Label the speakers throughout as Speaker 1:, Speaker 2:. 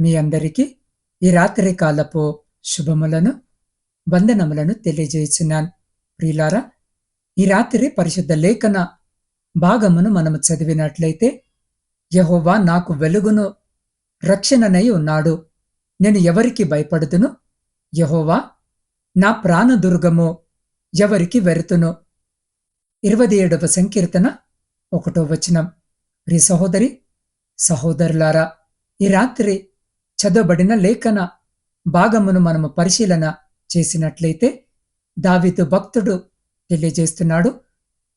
Speaker 1: మీ అందరికీ ఈ రాత్రి కాలపు శుభములను వందనములను తెలియజేస్తున్నాను ప్రియులారా ఈ రాత్రి పరిశుద్ధ లేఖన భాగమును మనము చదివినట్లయితే యహోవా నాకు వెలుగును రక్షణనై ఉన్నాడు. నేను ఎవరికి భయపడుతును? యహోవా నా ప్రాణదుర్గము ఎవరికి వెరుతును? ఇరవై ఏడవ సంకీర్తన ఒకటో వచనం. ప్రియ సహోదరి సహోదరులారా ఈ రాత్రి చదవబడిన లేఖన భాగమును మనము పరిశీలన చేసినట్లయితే దావితు భక్తుడు తెలియజేస్తున్నాడు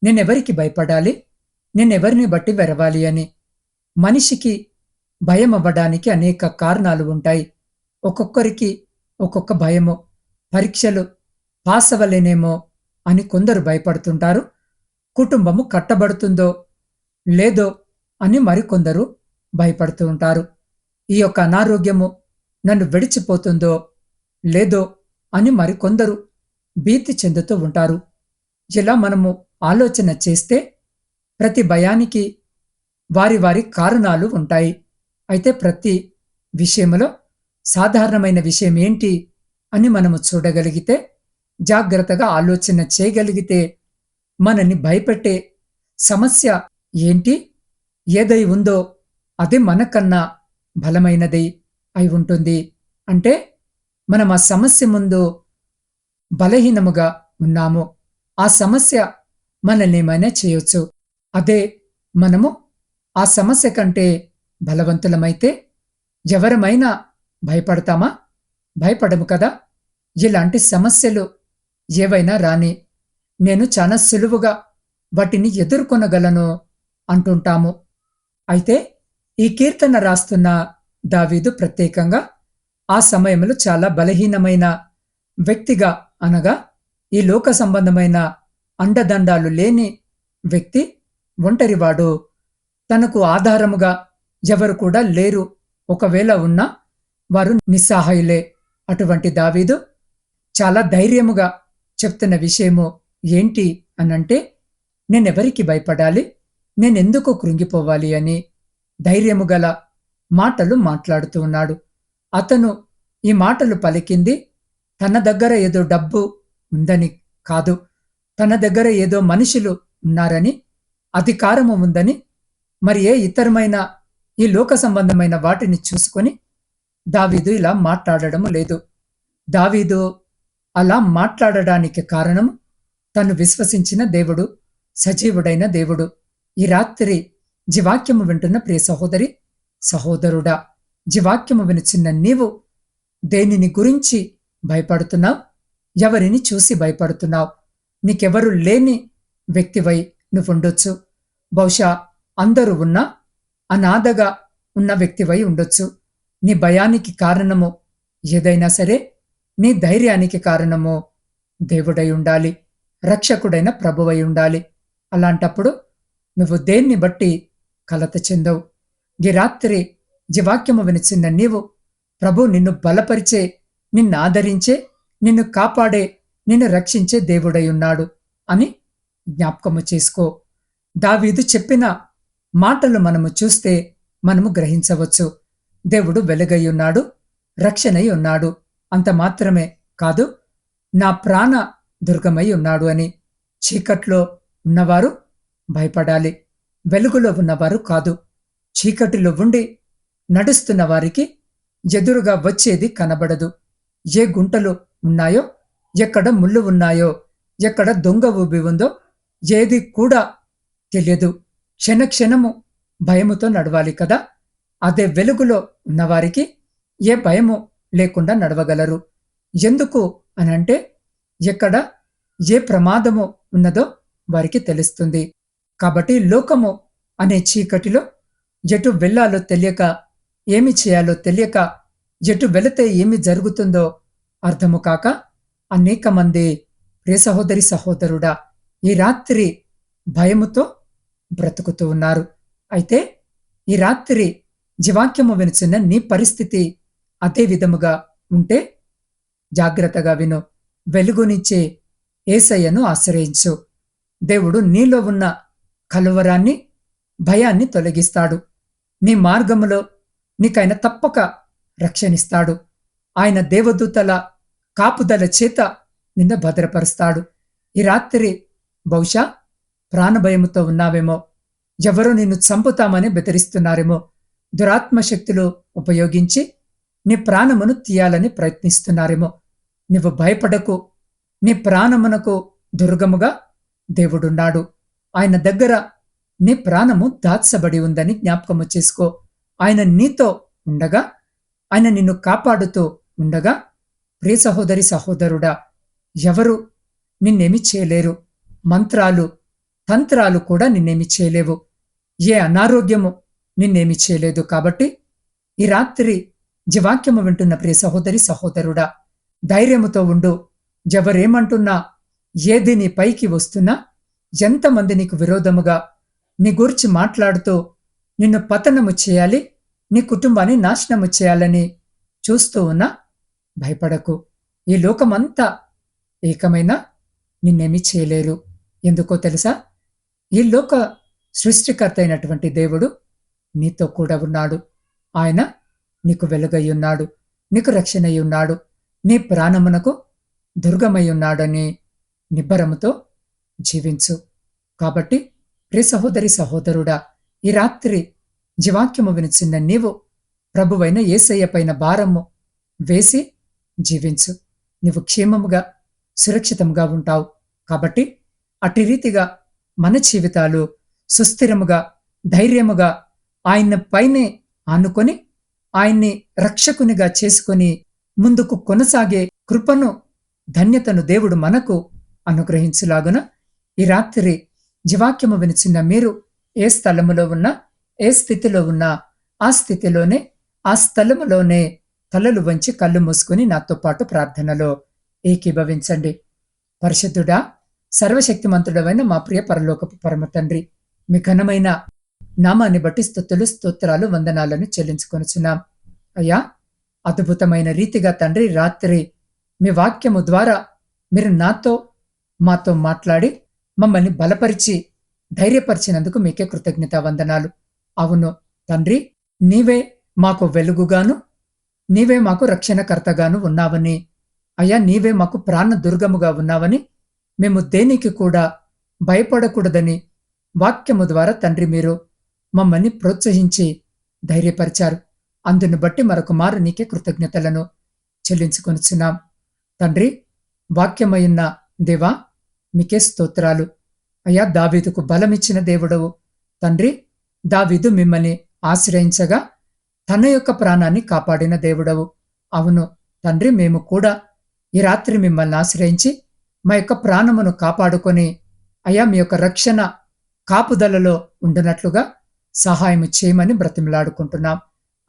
Speaker 1: నేనెవరికి భయపడాలి? నేనెవరిని బట్టి వెరవాలి అని? మనిషికి భయం అవ్వడానికి అనేక కారణాలు ఉంటాయి. ఒక్కొక్కరికి ఒక్కొక్క భయము. పరీక్షలు పాస్ అవ్వలేనేమో అని కొందరు భయపడుతుంటారు. కుటుంబము కట్టబడుతుందో లేదో అని మరికొందరు భయపడుతూ ఉంటారు. ఈ యొక్క అనారోగ్యము నన్ను విడిచిపోతుందో లేదో అని మరికొందరు భీతి చెందుతూ ఉంటారు. ఇలా మనము ఆలోచన చేస్తే ప్రతి భయానికి వారి వారి కారణాలు ఉంటాయి. అయితే ప్రతి విషయంలో సాధారణమైన విషయం ఏంటి అని మనము చూడగలిగితే జాగ్రత్తగా ఆలోచన చేయగలిగితే మనని భయపెట్టే సమస్య ఏంటి? ఏదై ఉందో అది మనకన్నా బలమైనది అయి ఉంటుంది. అంటే మనం ఆ సమస్య ముందు బలహీనముగా ఉన్నాము. ఆ సమస్య మనల్ని ఏమైనా చేయొచ్చు. అదే మనము ఆ సమస్య కంటే బలవంతులమైతే ఎవరమైనా భయపడతామా? భయపడము కదా. ఇలాంటి సమస్యలు ఏవైనా రాని నేను చాలా సులువుగా వాటిని ఎదుర్కొనగలను అంటుంటాము. అయితే ఈ కీర్తన రాస్తున్న దావీదు ప్రత్యేకంగా ఆ సమయంలో చాలా బలహీనమైన వ్యక్తిగా అనగా ఈ లోక సంబంధమైన అండదండాలు లేని వ్యక్తి ఒంటరివాడు. తనకు ఆధారముగా ఎవరు కూడా లేరు. ఒకవేళ ఉన్నా వారు నిస్సహాయులే. అటువంటి దావీదు చాలా ధైర్యముగా చెప్తున్న విషయము ఏంటి అనంటే నేనెవరికి భయపడాలి? నేనెందుకు కృంగిపోవాలి? అని ధైర్యము గల మాటలు మాట్లాడుతూ ఉన్నాడు. అతను ఈ మాటలు పలికింది తన దగ్గర ఏదో డబ్బు ఉందని కాదు. తన దగ్గర ఏదో మనుషులు ఉన్నారని అధికారము ఉందని మరి ఏ ఇతరమైన ఈ లోక సంబంధమైన వాటిని చూసుకొని దావీదు ఇలా మాట్లాడడం లేదు. దావీదు అలా మాట్లాడడానికి కారణం తను విశ్వసించిన దేవుడు సజీవుడైన దేవుడు. ఈ రాత్రి జీవాక్యము వింటున్న ప్రియ సహోదరి సహోదరుడా జీవాక్యము వినుచున్న నీవు దేనిని గురించి భయపడుతున్నావు? ఎవరిని చూసి భయపడుతున్నావు? నీకెవరు లేని వ్యక్తివై నువ్వుండొచ్చు. బహుశా అందరూ ఉన్నా అనాథగా ఉన్న వ్యక్తివై ఉండొచ్చు. నీ భయానికి కారణము ఏదైనా సరే నీ ధైర్యానికి కారణము దేవుడై ఉండాలి రక్షకుడైన ప్రభువై ఉండాలి. అలాంటప్పుడు నువ్వు దేన్ని బట్టి కలత చెందవు. ఈ రాత్రి జీవాక్యము వినిచిన్న నీవు ప్రభు నిన్ను బలపరిచే నిన్ను ఆదరించే నిన్ను కాపాడే నిన్ను రక్షించే దేవుడై ఉన్నాడు అని జ్ఞాపకము చేసుకో. దావీదు చెప్పిన మాటలు మనము చూస్తే మనము గ్రహించవచ్చు. దేవుడు వెలుగై ఉన్నాడు రక్షణై ఉన్నాడు. అంత మాత్రమే కాదు నా ప్రాణ దుర్గమై ఉన్నాడు అని చీకట్లో ఉన్నవారు భయపడాలి. వెలుగులో ఉన్నవారు కాదు. చీకటిలో ఉండి నడుస్తున్న వారికి ఎదురుగా వచ్చేది కనబడదు. ఏ గుంటలు ఉన్నాయో ఎక్కడ ముళ్ళు ఉన్నాయో ఎక్కడ దొంగ ఊబి ఉందో ఏది కూడా తెలియదు. క్షణక్షణము భయముతో నడవాలి కదా? అదే వెలుగులో ఉన్నవారికి ఏ భయము లేకుండా నడవగలరు? ఎందుకు అనంటే ఎక్కడ ఏ ప్రమాదము ఉన్నదో వారికి తెలుస్తుంది. కాబట్టి లోకము అనే చీకటిలో ఎటు వెళ్ళాలో తెలియక ఏమి చేయాలో తెలియక ఎటు వెళితే ఏమి జరుగుతుందో అర్థము కాక అనేక మంది ప్రియ సహోదరి సహోదరుడా ఈ రాత్రి భయముతో బ్రతుకుతూ ఉన్నారు. అయితే ఈ రాత్రి జీవాక్యము వినుచున్న నీ పరిస్థితి అదే విధముగా ఉంటే జాగ్రత్తగా విను. వెలుగునిచ్చే ఏసయ్యను ఆశ్రయించు. దేవుడు నీలో ఉన్న కలువరాన్ని భయాన్ని తొలగిస్తాడు. నీ మార్గములో నీకైన తప్పక రక్షణిస్తాడు. ఆయన దేవదూతల కాపుదల చేత నిన్న భద్రపరుస్తాడు. ఈ రాత్రి బహుశా ప్రాణభయముతో ఉన్నావేమో. ఎవరో నిన్ను చంపుతామని బెదిరిస్తున్నారేమో. దురాత్మ శక్తులు ఉపయోగించి నీ ప్రాణమును తీయాలని ప్రయత్నిస్తున్నారేమో. నువ్వు భయపడకు. నీ ప్రాణమునకు దుర్గముగా దేవుడున్నాడు. ఆయన దగ్గర నీ ప్రాణము దాచబడి ఉందని జ్ఞాపకము చేసుకో. ఆయన నీతో ఉండగా ఆయన నిన్ను కాపాడుతూ ఉండగా ప్రియ సహోదరి సహోదరుడా ఎవరు నిన్నేమి చేయలేరు? మంత్రాలు తంత్రాలు కూడా నిన్నేమి చేయలేవు. ఏ అనారోగ్యము నిన్నేమి చేయలేదు కాబట్టి ఈ రాత్రి జీవాక్యము వింటున్న ప్రియ సహోదరి సహోదరుడా ధైర్యముతో ఉండు. ఎవరేమంటున్నా ఏది నీ పైకి వస్తున్నా ఎంతమంది నీకు విరోధముగా నీ గురించి మాట్లాడుతూ నిన్ను పతనము చేయాలి నీ కుటుంబాన్ని నాశనము చేయాలని చూస్తూ ఉన్నా భయపడకు. ఈ లోకమంతా ఏకమైన నిన్నేమీ చేయలేరు. ఎందుకో తెలుసా? ఈ లోక సృష్టికర్త అయినటువంటి దేవుడు నీతో కూడా ఉన్నాడు. ఆయన నీకు వెలుగై ఉన్నాడు నీకు రక్షణ ఉన్నాడు నీ ప్రాణమునకు దుర్గమై ఉన్నాడని నిబ్బరముతో జీవించు. కాబట్టి ప్రియ సహోదరి సహోదరుడా ఈ రాత్రి జీవాక్యము వినిచిన్న నీవు ప్రభువైన ఏసయ్య పైన భారము వేసి జీవించు. నీవు క్షేమముగా సురక్షితంగా ఉంటావు. కాబట్టి అట్టి రీతిగా మన జీవితాలు సుస్థిరముగా ధైర్యముగా ఆయన పైనే ఆనుకొని ఆయన్ని రక్షకునిగా చేసుకొని ముందుకు కొనసాగే కృపను ధన్యతను దేవుడు మనకు అనుగ్రహించులాగున ఈ రాత్రి జీవాక్యము వినిచిన్న మీరు ఏ స్థలములో ఉన్నా ఏ స్థితిలో ఉన్నా ఆ స్థితిలోనే ఆ స్థలములోనే తలలు వంచి కళ్ళు మూసుకుని నాతో పాటు ప్రార్థనలో ఏకీభవించండి. పరిశుద్ధుడా సర్వశక్తిమంతుడమైన మా ప్రియ పరలోకపు పరమ తండ్రి మీ ఘనమైన నామాన్ని బట్టి స్థుతులు స్తోత్రాలు వందనాలను చెల్లించుకొనుచున్నాం. అయ్యా అద్భుతమైన రీతిగా తండ్రి రాత్రి మీ వాక్యము ద్వారా మీరు నాతో మాతో మాట్లాడి మమ్మల్ని బలపరిచి ధైర్యపరిచినందుకు మీకే కృతజ్ఞత వందనాలు అవును తండ్రి నీవే మాకు వెలుగుగాను నీవే మాకు రక్షణకర్తగాను ఉన్నావని అయ్యా నీవే మాకు ప్రాణ దుర్గముగా ఉన్నావని మేము దేనికి కూడా భయపడకూడదని వాక్యము ద్వారా తండ్రి మీరు మమ్మల్ని ప్రోత్సహించి ధైర్యపరిచారు. అందును బట్టి మరొక మారు నీకే కృతజ్ఞతలను చెల్లించుకొనిచున్నాం. తండ్రి వాక్యమయున్న దేవా మీకే స్తోత్రాలు. అయ్యా దావీదుకు బలమిచ్చిన దేవుడవు. తండ్రి దావీదు మిమ్మల్ని ఆశ్రయించగా తన యొక్క ప్రాణాన్ని కాపాడిన దేవుడవు. అవును తండ్రి మేము కూడా ఈ రాత్రి మిమ్మల్ని ఆశ్రయించి మా యొక్క ప్రాణమును కాపాడుకొని అయ్యా మీ యొక్క రక్షణ కాపుదలలో ఉండునట్లుగా సహాయం చేయమని బ్రతిమలాడుకుంటున్నాం.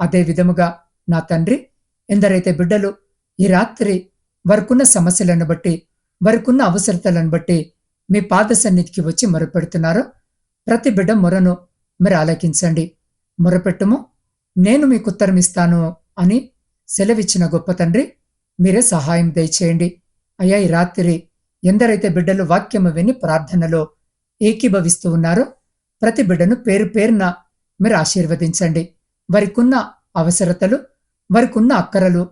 Speaker 1: అదే విధముగా నా తండ్రి ఎందరైతే బిడ్డలు ఈ రాత్రి వరకున్న సమస్యలను బట్టి వారికున్న అవసరతలను బట్టి మీ పాద సన్నిధికి వచ్చి మొరపెడుతున్నారో. ప్రతి బిడ్డ మొరను మీరు ఆలకించండి. మొరపెట్టుము నేను మీకు ఉత్తరం ఇస్తాను అని సెలవిచ్చిన గొప్ప తండ్రి మీరే సహాయం దయచేయండి. అయ్యా ఈ రాత్రి ఎందరైతే బిడ్డలు వాక్యము విని ప్రార్థనలో ఏకీభవిస్తూ ఉన్నారో ప్రతి బిడ్డను పేరు పేరున మీరు ఆశీర్వదించండి. వారికున్న అవసరతలు వారికున్న అక్కరలు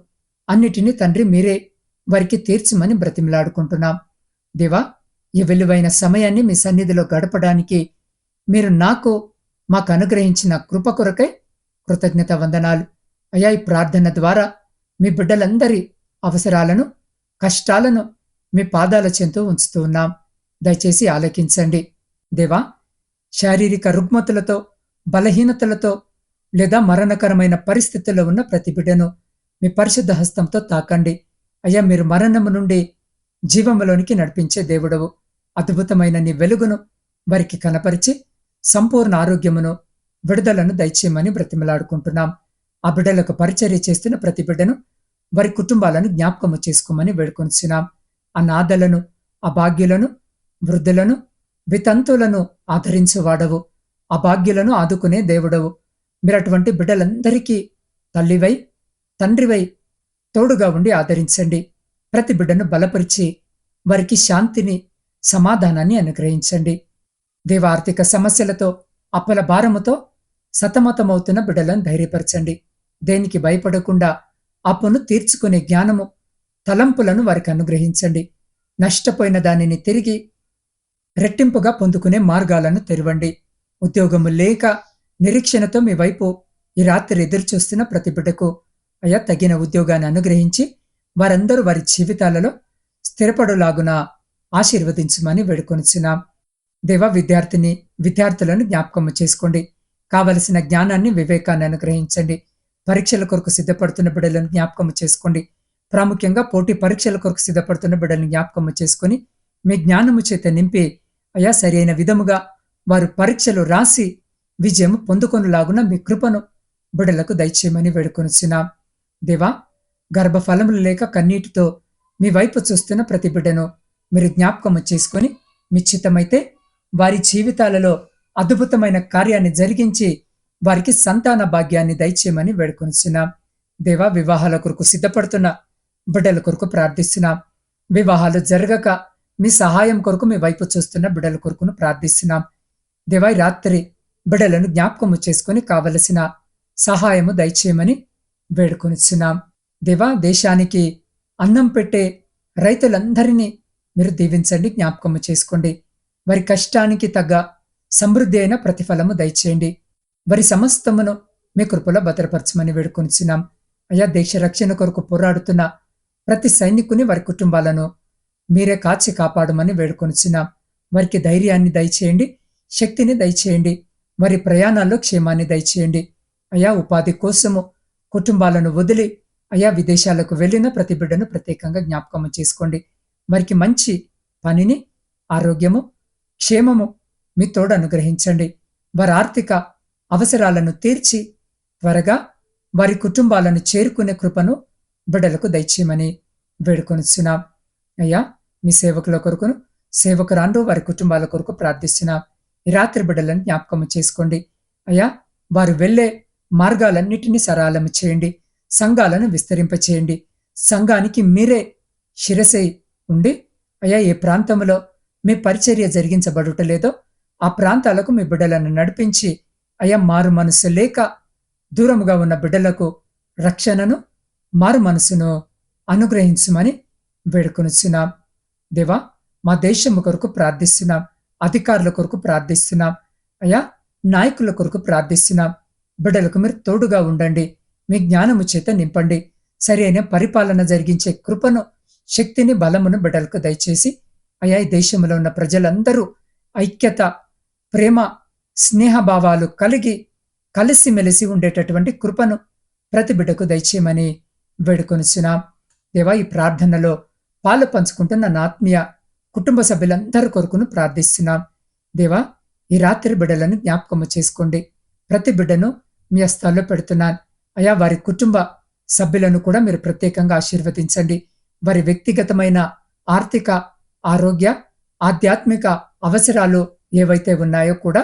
Speaker 1: అన్నిటినీ తండ్రి మీరే వారికి తీర్చమని బ్రతిమలాడుకుంటున్నాం. దేవా ఈ విలువైన సమయాన్ని మీ సన్నిధిలో గడపడానికి మీరు నాకు మాకు అనుగ్రహించిన కృప కొరకై కృతజ్ఞత వందనాలు. అయా ఈ ప్రార్థన ద్వారా మీ బిడ్డలందరి అవసరాలను కష్టాలను మీ పాదాల చెంతూ ఉంచుతూ ఉన్నాం. దయచేసి ఆలకించండి. దేవా శారీరక రుగ్మతులతో బలహీనతలతో లేదా మరణకరమైన పరిస్థితుల్లో ఉన్న ప్రతి బిడ్డను మీ పరిశుద్ధ హస్తంతో తాకండి. అయ్యా మీరు మరణము నుండి జీవములోనికి నడిపించే దేవుడవు. అద్భుతమైన నీ వెలుగును వారికి కనపరిచి సంపూర్ణ ఆరోగ్యమును విడుదలను దయచేయమని బ్రతిమలాడుకుంటున్నాం. ఆ బిడ్డలకు పరిచర్య చేస్తున్న ప్రతి బిడ్డను వారి కుటుంబాలను జ్ఞాపకము చేసుకోమని వేడుకొనిచున్నాం. ఆ నాదలను ఆ భాగ్యులను వృద్ధులను వితంతులను ఆదరించువాడవు. ఆ భాగ్యులను ఆదుకునే దేవుడవు. మీరు అటువంటి బిడ్డలందరికీ తల్లివై తండ్రివై తోడుగా ఉండి ఆదరించండి. ప్రతి బిడ్డను బలపరిచి వారికి శాంతిని సమాధానాన్ని అనుగ్రహించండి. దేవ ఆర్థిక సమస్యలతో అప్పల భారముతో సతమతమవుతున్న బిడ్డలను ధైర్యపరచండి. దేనికి భయపడకుండా అప్పును తీర్చుకునే జ్ఞానము తలంపులను వారికి అనుగ్రహించండి. నష్టపోయిన దానిని తిరిగి రెట్టింపుగా పొందుకునే మార్గాలను తెరవండి. ఉద్యోగము లేక నిరీక్షణతో మీ వైపు ఈ రాత్రి ఎదురుచూస్తున్న ప్రతి బిడ్డకు అయ్యా తగిన ఉద్యోగాన్ని అనుగ్రహించి వారందరూ వారి జీవితాలలో స్థిరపడులాగున ఆశీర్వదించమని వేడుకొనిచున్నాం. దేవ విద్యార్థిని విద్యార్థులను జ్ఞాపకము చేసుకోండి. కావలసిన జ్ఞానాన్ని వివేకాన్ని అనుగ్రహించండి. పరీక్షల కొరకు సిద్ధపడుతున్న బిడ్డలను జ్ఞాపకము చేసుకోండి. ప్రాముఖ్యంగా పోటీ పరీక్షల కొరకు సిద్ధపడుతున్న బిడ్డలను జ్ఞాపకము చేసుకుని మీ జ్ఞానము చేత నింపి అయా సరైన విధముగా వారు పరీక్షలు రాసి విజయం పొందుకొనులాగున మీ కృపను బిడలకు దయచేయమని వేడుకొనిచున్నాం. దేవా గర్భఫలములు లేక కన్నీటితో మీ వైపు చూస్తున్న ప్రతి బిడ్డను మీరు జ్ఞాపకము చేసుకొని నిశ్చితమైతే వారి జీవితాలలో అద్భుతమైన కార్యాన్ని జరిగించి వారికి సంతాన భాగ్యాన్ని దయచేయమని వేడుకొనిచున్నాం. దేవా వివాహాల కొరకు సిద్ధపడుతున్న బిడ్డల కొరకు ప్రార్థిస్తున్నాం. వివాహాలు జరగక మీ సహాయం కొరకు మీ వైపు చూస్తున్న బిడ్డల కొరకును ప్రార్థిస్తున్నాం. దేవా రాత్రి బిడ్డలను జ్ఞాపకము చేసుకుని కావలసిన సహాయము దయచేయమని వేడుకొనిచున్నాం. దేవా దేశానికి అన్నం పెట్టే రైతులందరినీ మీరు దీవించండి జ్ఞాపకము చేసుకోండి. వారి కష్టానికి తగ్గ సమృద్ధి అయిన ప్రతిఫలము దయచేయండి. వారి సమస్తమును మీ కృపలో భద్రపరచమని వేడుకొనిచున్నాం. అయా దేశ రక్షణ కొరకు పోరాడుతున్న ప్రతి సైనికుని వారి కుటుంబాలను మీరే కాచి కాపాడమని వేడుకొనిచున్నాం. వారికి ధైర్యాన్ని దయచేయండి శక్తిని దయచేయండి. వారి ప్రయాణాల్లో క్షేమాన్ని దయచేయండి. అయా ఉపాధి కోసము కుటుంబాలను వదిలి అయా విదేశాలకు వెళ్ళిన ప్రతి బిడ్డను ప్రత్యేకంగా జ్ఞాపకం చేసుకోండి. మరికి మంచి పనిని ఆరోగ్యము క్షేమము మీ తోడు అనుగ్రహించండి. వారి ఆర్థిక అవసరాలను తీర్చి త్వరగా వారి కుటుంబాలను చేరుకునే కృపను బిడ్డలకు దయచేయమని వేడుకొనిస్తున్నాం అయ్యా మీ సేవకుల కొరకును సేవకురాండు వారి కుటుంబాల కొరకు ప్రార్థిస్తున్నాం. రాత్రి బిడ్డలను జ్ఞాపకం చేసుకోండి. అయ్యా వారు వెళ్ళే మార్గాలన్నిటినీ సరళము చేయండి. సంఘాలను విస్తరింపచేయండి. సంఘానికి మీరే శిరసై ఉండి అయ్యా ఏ ప్రాంతంలో మీ పరిచర్య జరిగించబడుటలేదో ఆ ప్రాంతాలకు మీ బిడ్డలను నడిపించి అయ్యా మారు మనసు లేక దూరముగా ఉన్న బిడ్డలకు రక్షణను మారు మనసును అనుగ్రహించమని వేడుకొనిచున్నాం. దేవా మా దేశము కొరకు ప్రార్థిస్తున్నాం అధికారుల కొరకు ప్రార్థిస్తున్నాం అయ్యా నాయకుల కొరకు ప్రార్థిస్తున్నాం. బిడ్డలకు మీరు తోడుగా ఉండండి. మీ జ్ఞానము చేత నింపండి. సరైన పరిపాలన జరిగించే కృపను శక్తిని బలమును బిడ్డలకు దయచేసి అయా దేశంలో ఉన్న ప్రజలందరూ ఐక్యత ప్రేమ స్నేహభావాలు కలిగి కలిసిమెలిసి ఉండేటటువంటి కృపను ప్రతి బిడ్డకు దయచేయమని వేడుకొనిచున్నాం. దేవా ఈ ప్రార్థనలో పాలు పంచుకుంటున్న ఆత్మీయ కుటుంబ సభ్యులందరి కొరకును ప్రార్థిస్తున్నాం. దేవా ఈ రాత్రి బిడ్డలను జ్ఞాపకము చేసుకోండి. ప్రతి బిడ్డను మీ హస్తాల్లో పెడుతున్నాను. అయా వారి కుటుంబ సభ్యులను కూడా మీరు ప్రత్యేకంగా ఆశీర్వదించండి. వారి వ్యక్తిగతమైన ఆర్థిక ఆరోగ్య ఆధ్యాత్మిక అవసరాలు ఏవైతే ఉన్నాయో కూడా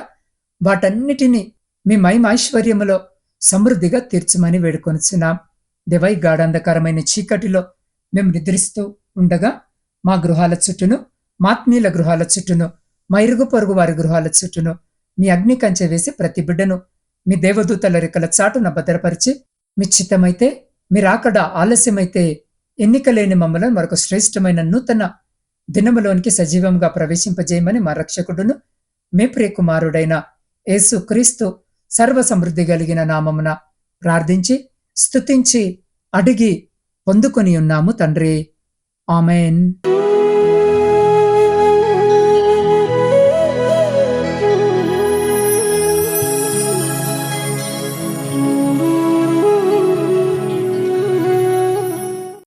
Speaker 1: వాటన్నిటినీ మీ మైమైశ్వర్యములో సమృద్ధిగా తీర్చమని వేడుకొనిచున్నాం. దివై గాఢంధకరమైన చీకటిలో మేము నిద్రిస్తూ ఉండగా మా గృహాల చుట్టూను మాత్మీయుల గృహాల చుట్టూను మా ఇరుగు పొరుగు వారి గృహాల చుట్టూను మీ అగ్ని కంచె వేసి ప్రతి బిడ్డను మీ దేవదూతల రెక్కల చాటున భద్రపరిచి మిచ్చితమైతే మీరాకడ ఆలస్యమైతే ఎన్నికలేని మమ్మలను మరొక శ్రేష్టమైన నూతన దినములోనికి సజీవంగా ప్రవేశింపజేయమని మా రక్షకుడును మీ ప్రియకుమారుడైన యేసు క్రీస్తు సర్వ సమృద్ధి కలిగిన నామమున ప్రార్థించి స్తుతించి అడిగి పొందుకొని ఉన్నాము తండ్రి. ఆమెన్.